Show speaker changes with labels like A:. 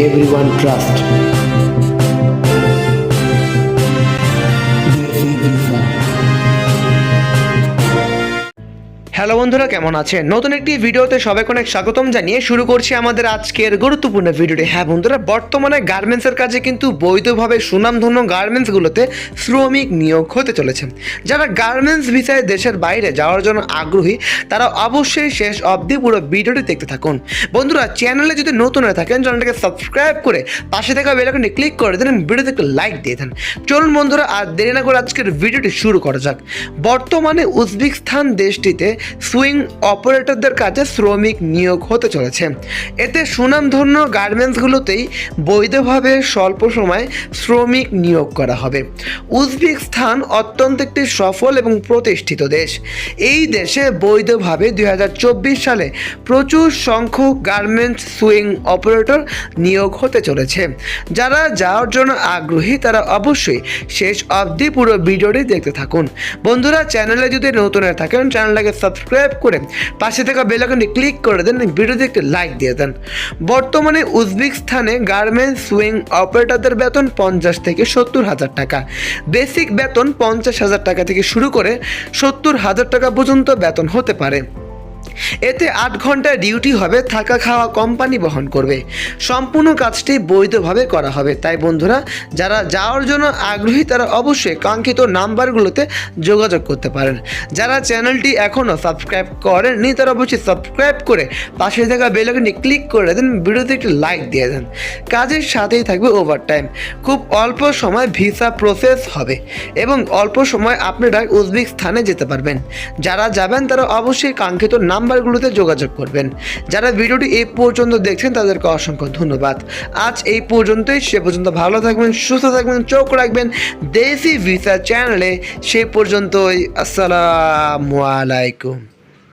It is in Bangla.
A: everyone trusts.
B: হ্যালো বন্ধুরা, কেমন আছেন? নতুন একটি ভিডিওতে সবাইকে অনেক স্বাগতম জানিয়ে শুরু করছি আমাদের আজকের গুরুত্বপূর্ণ ভিডিওটি। হ্যাঁ বন্ধুরা, বর্তমানে গার্মেন্টসের কাজে কিন্তু বৈধভাবে সুনামধন্য গার্মেন্টসগুলোতে শ্রমিক নিয়োগ হতে চলেছে। যারা গার্মেন্টস ভিসায় দেশের বাইরে যাওয়ার জন্য আগ্রহী, তারা অবশ্যই শেষ অবধি পুরো ভিডিওটি দেখতে থাকুন। বন্ধুরা চ্যানেলে যদি নতুন হয়ে থাকেন চ্যানেলটাকে সাবস্ক্রাইব করে পাশে থাকা বেলাকনে ক্লিক করে দেন, ভিডিওতে একটু লাইক দিয়ে দেন। চলুন বন্ধুরা, আর দেরি না করে আজকের ভিডিওটি শুরু করা যাক। বর্তমানে উজবেকিস্তান দেশটিতে সুইং অপারেটরদের কাছে শ্রমিক নিয়োগ হতে চলেছে। এতে সুনামধন্য গার্মেন্টসগুলোতেই বৈধভাবে স্বল্প সময়ে শ্রমিক নিয়োগ করা হবে। উজবেকিস্তান অত্যন্ত একটি সফল এবং প্রতিষ্ঠিত দেশ। এই দেশে বৈধভাবে দুই হাজার চব্বিশ সালে প্রচুর সংখ্যক গার্মেন্টস সুইং অপারেটর নিয়োগ হতে চলেছে। যারা যাওয়ার জন্য আগ্রহী, তারা অবশ্যই শেষ অবধি পুরো ভিডিওটি দেখতে থাকুন। বন্ধুরা, চ্যানেলে যদি নতুন থাকেন, চ্যানেলটাকে সাবস্ক্রাইব করে পাশে থাকা বেল আইকনে ক্লিক করে দেন ভিডিওতে একটি লাইক দিয়ে দেন। বর্তমানে উজবেকিস্তানে গার্মেন্টস সুইং অপারেটরদের বেতন পঞ্চাশ থেকে সত্তর হাজার টাকা। বেসিক বেতন পঞ্চাশ হাজার টাকা থেকে শুরু করে সত্তর হাজার টাকা পর্যন্ত বেতন হতে পারে। এতে আট ঘণ্টা ডিউটি হবে, থাকা খাওয়া কোম্পানি বহন করবে। সম্পূর্ণ কাজটি বৈধভাবে করা হবে। তাই বন্ধুরা, যারা যাওয়ার জন্য আগ্রহী, তারা অবশ্যই কাঙ্ক্ষিত নাম্বারগুলোতে যোগাযোগ করতে পারেন। যারা চ্যানেলটি এখনও সাবস্ক্রাইব করেননি, তারা অবশ্যই সাবস্ক্রাইব করে পাশে থাকা বেলাকনটি ক্লিক করে দেন, ভিডিওতে একটি লাইক দিয়ে দেন। কাজের সাথেই থাকবে ওভারটাইম খুব অল্প সময় ভিসা প্রসেস হবে এবং অল্প সময় আপনারা উজবেকিস্তানে যেতে পারবেন। যারা যাবেন, তারা অবশ্যই কাঙ্ক্ষিত নাম্বারগুলোতে যোগাযোগ করবেন। যারা ভিডিওটি এই পর্যন্ত দেখছেন, তাদেরকে অসংখ্য ধন্যবাদ। আজ এই পর্যন্তই। সে পর্যন্ত ভালো থাকবেন, সুস্থ থাকবেন, চোখ রাখবেন। দেশি ভিসা চ্যানেলে সে পর্যন্তই। আসসালামু আলাইকুম।